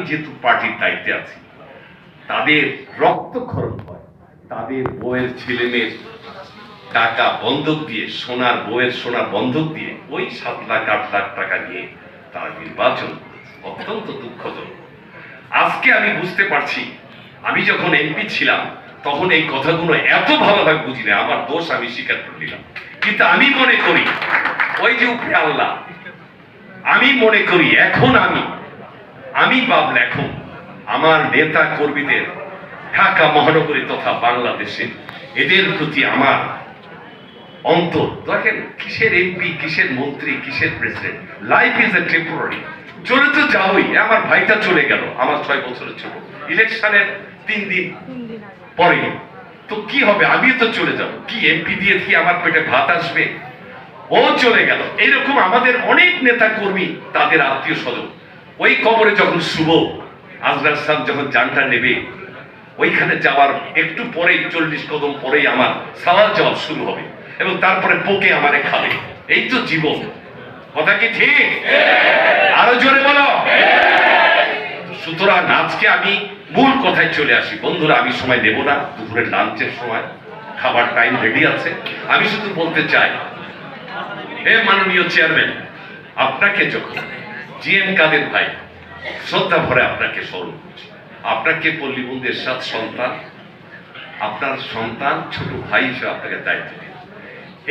আমি যেহেতু পার্টির দায়িত্বে আছি, তাদের রক্তক্ষরণ হয়। তাদের বউয়ের ছেলে মেয়ের টাকা বন্ধক দিয়ে, সোনার বউয়ের সোনার বন্ধক দিয়ে, ওই সাত লাখ, আট লাখ টাকা নিয়ে তারা নির্বাচন অত্যন্ত দুঃখজনক। আজকে আমি বুঝতে পারছি, আমি যখন এমপি ছিলাম, তখন এই কথাগুলো এত ভালোভাবে বুঝি না আমার দোষ আমি স্বীকার করে নিলাম। কিন্তু আমি মনে করি, ওই যে উপরে আল্লাহ, আমি মনে করি, এখন আমি আমি বাবল এখন আমার নেতা কর্মীদের ঢাকা মহানগরী তথা বাংলাদেশে এদের প্রতি আমার অন্তর দেখেন কিসের এমপি কিসের মন্ত্রী কিসের president life is a temporary চলে তো যাওই আমার ভাইটা চলে গেল আমার ছয় বছরের ছোট। ইলেকশনের তিন দিন পরে তো কি হবে? আমিও তো চলে যাব। কি এমপি দিয়ে কি আমার পেটে ভাত আসবে? ও চলে গেল। এইরকম আমাদের অনেক নেতা কর্মী তাদের আত্মীয় স্বজন ওই কবরে যখন শুভ আজরার সাহ যখন জানটা নেবে, ওইখানে যাওয়ার একটু পরেই, চল্লিশ কদম পরেই আমার সওয়াল জবাব শুরু হবে এবং তারপরে পোকে আমারে খাবে। এই তো জীবন। কথা কি ঠিক? আরও জোরে বলো। সুতরাং আজকে আমি মূল কথায় চলে আসি। বন্ধুরা, আমি সময় নেব না, দুপুরের লাঞ্চের সময়। খাবার টাইম রেডি আছে। আমি শুধু বলতে চাই, হে মাননীয় চেয়ারম্যান আপনাকে যখন জি এম কাদের ভাই, শ্রদ্ধা ভরে আপনাকে স্মরণ করছি। আপনাকে পল্লীবন্ধের সাত সন্তান, আপনার সন্তান ছোট ভাই হিসেবে আপনাকে দায়িত্ব দিন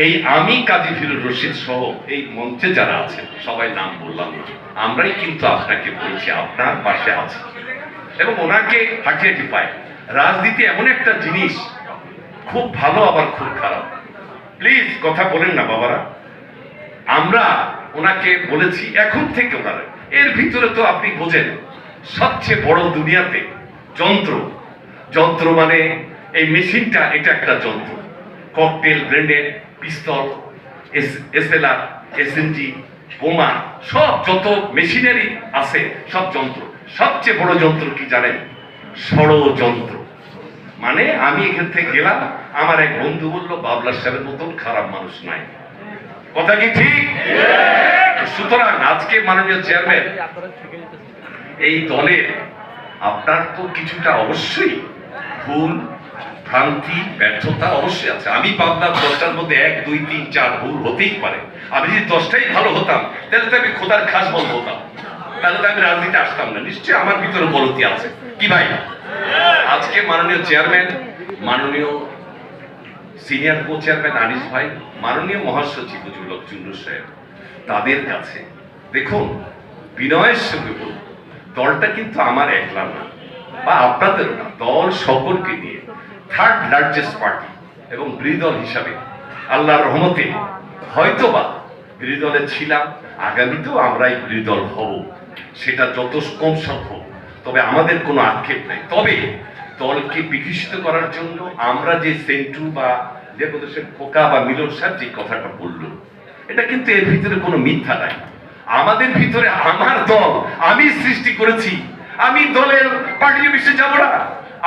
এই আমি কাজী ফিরুর রশিদ সহ এই মঞ্চে যারা আছেন, সবাই নাম বললাম না আমরাই কিন্তু আপনাকে বলছি, আপনার পাশে আছি। এবং ওনাকে হাঁটিয়াটি পায় রাজনীতি এমন একটা জিনিস, খুব ভালো আবার খুব খারাপ। প্লিজ, কথা বলেন না বাবারা। আমরা ওনাকে বলেছি, এখন থেকে ওনারা। এর ভিতরে তো আপনি বোঝেন, সবচেয়ে বড় দুনিয়াতে যন্ত্র। যন্ত্র মানে এই মেশিনটা, এটা একটা যন্ত্র। Cocktail, grenade, pistol SLR SNG বোমা, সব যত মেশিনারি আছে, সব যন্ত্র। সবচেয়ে বড় যন্ত্র কি জানেন? ষড়যন্ত্র। মানে আমি এখান থেকে গেলাম, আমার এক বন্ধু বলল, বাবলার সাহেবের মতন খারাপ মানুষ নাই। কথা কি ঠিক? সুতরাং আজকে মাননীয় চেয়ারম্যান, এই দলের আপনার তো কিছুটা অবশ্যই ভুল, ভ্রান্তি, ব্যর্থতা অবশ্যই আছে। আমি পাবনার দশটার মধ্যে এক, দুই, তিন, চার ভুল হতেই পারে। আমি যদি দশটাই ভালো হতাম, তাহলে তো আমি খোদার খাস বন্ধ হতাম। তাহলে তো আমি রাজনীতি আসতাম না। নিশ্চয়ই আমার ভিতরে বলতি আছে। কি ভাই? আজকে মাননীয় চেয়ারম্যান, মাননীয় সিনিয়র কো চেয়ারম্যান আনিস ভাই মাননীয় মহাসচিব জুলক চুন্ডু সাহেব তাদের কাছে। দেখুন বিনয়ের সঙ্গে বলুন দলটা কিন্তু আমার একলা না বা আপনাদেরও না দল সকলকে নিয়ে থার্ড লার্জেস্ট পার্টি এবং বিরোধী দল হিসাবে আল্লাহর রহমতে হয়তোবা বিরোধী দলে ছিলাম আগামীতেও আমরাই বিরোধী দল হব সেটা যত কম সম্ভব। তবে আমাদের কোনো আক্ষেপ নাই। তবে দলকে বিকশিত করার জন্য আমরা যে সেন্টু বা যে প্রদেশের খোকা বা মিলন সাহেব যে কথাটা বলল, এটা কিন্তু এর ভিতরে কোনো মিথ্যা নাই। আমাদের ভিতরে আমার দল, আমি সৃষ্টি করেছি। আমি দলের পার্টি অফিসে যাব না।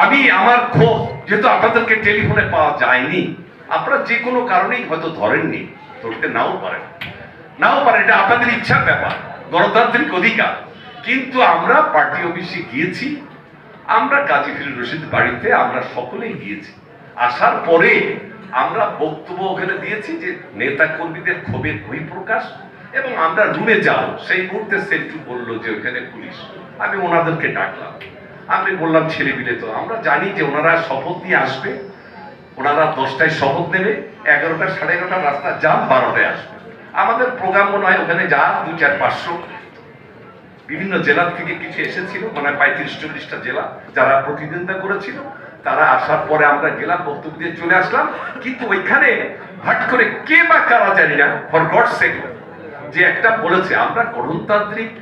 আমি আমার ক্ষোভ যেহেতু আপনাদেরকে টেলিফোনে পাওয়া যায়নি, আপনারা যে কোনো কারণেই হয়তো ধরেননি, ধরতে নাও পারেন। নাও পারে এটা আপনাদের ইচ্ছার ব্যাপার, গণতান্ত্রিক অধিকার। কিন্তু আমরা পার্টি অফিসে গিয়েছি আমরা কাজী রশিদ বাড়িতে আমরা সকলেই গিয়েছি। আসার পরে আমরা বক্তব্য ওখানে দিয়েছি যে নেতা কর্মীদের ক্ষোভের বহিঃপ্রকাশ এবং আমরা রুমে যাব। সেই মুহূর্তে সেন্টু বলল যে ওখানে পুলিশ। আমি ওনাদেরকে ডাকলাম। আমি বললাম ছেলে মিলে তো, আমরা জানি যে ওনারা শপথ নিয়ে আসবে। ওনারা দশটায় শপথ নেবে। এগারোটা সাড়ে এগারোটা রাস্তা যান বারোটায় আসবে। আমাদের প্রোগ্রাম মনে হয় ওখানে যা দু চার পাঁচশো। বিভিন্ন জেলা থেকে কিছু এসেছিল মানে পঁয়ত্রিশ, চল্লিশটা জেলা যারা প্রতিদ্বন্দ্বিতা করেছিল, তারা আসার পরে আমরা গেলাম, বক্তব্য দিয়ে চলে আসলাম। কিন্তু ওইখানে হট করে কে বা কারা জানি না ফর গড সেক যে একটা বলেছে, আমরা গণতান্ত্রিক,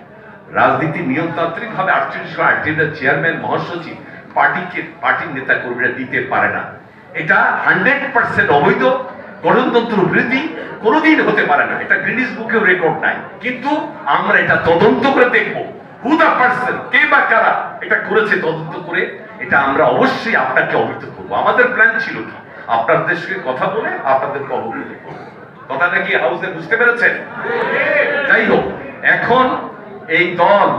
রাজনীতি নিয়মতান্ত্রিক ভাবে আটচল্লিশ আর্জেন্টার চেয়ারম্যান মহাসচিব, পার্টিকে, পার্টির নেতা কর্মীরা দিতে পারে না। এটা হান্ড্রেড পার্সেন্ট অবৈধ। গণতন্ত্র বিরোধী কোনোদিন হতে পারে না। এটা গ্রিনিস বুকেও রেকর্ড নাই। কিন্তু আমরা এটা তদন্ত করে দেখব। হু দা পার্সন কে বা কারা এটা করেছে তদন্ত করে, এটা আমরা অবশ্যই আপনাকে অবহিত করব। আমাদের প্ল্যান ছিল কি? কথা বলে অবহিত করব হাউসে বুঝতে পেরেছেন? যাই হোক, এখন এই দল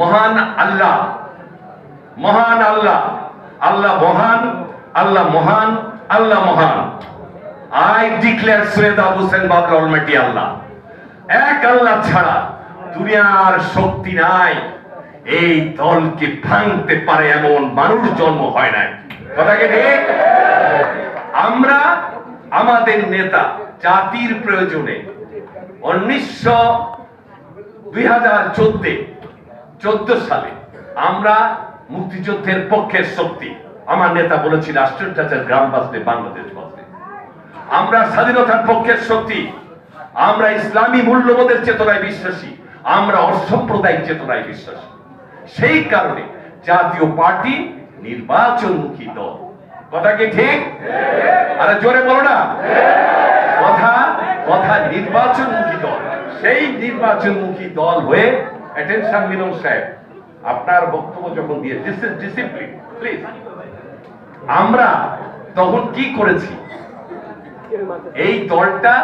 মহান আল্লাহ মহান আল্লাহ আল্লাহ মহান আল্লাহ মহান আল্লাহ মহান। I declare Syed Abu Hossain Babar almighty আল্লাহ এক আল্লাহ ছাড়া দুনিয়ার শক্তি নাই। এই দলকে ভাঙতে পারে এমন মানুষ জন্ম হয় নাই। কথা কি ঠিক? আমরা, আমাদের নেতা জাতির প্রয়োজনে উনিশশো দুই হাজার চোদ্দে, চোদ্দ সালে আমরা মুক্তিযুদ্ধের পক্ষের শক্তি আমার নেতা বলেছিল রাষ্ট্রচাচার গ্রাম বাঁচবে, বাংলাদেশ বাঁচবে। আমরা স্বাধীনতার পক্ষের শক্তি, আমরা ইসলামী মূল্যবোধের চেতনায় বিশ্বাসী, আমরা অসাম্প্রদায়িক চেতনায় বিশ্বাসী। সেই কারণে জাতীয় পার্টি নির্বাচনমুখী দল। কথা কি ঠিক? আরে জোরে বলো না। কথা কথা নির্বাচনমুখী দল। সেই নির্বাচনমুখী দল হয়ে অ্যাটেনশন মিলন সাহেব, আপনার বক্তব্য যখন দিয়ে দিস ইজ ডিসিপ্লিন প্লিজ আমরা তখন কি করেছি? এই দলটা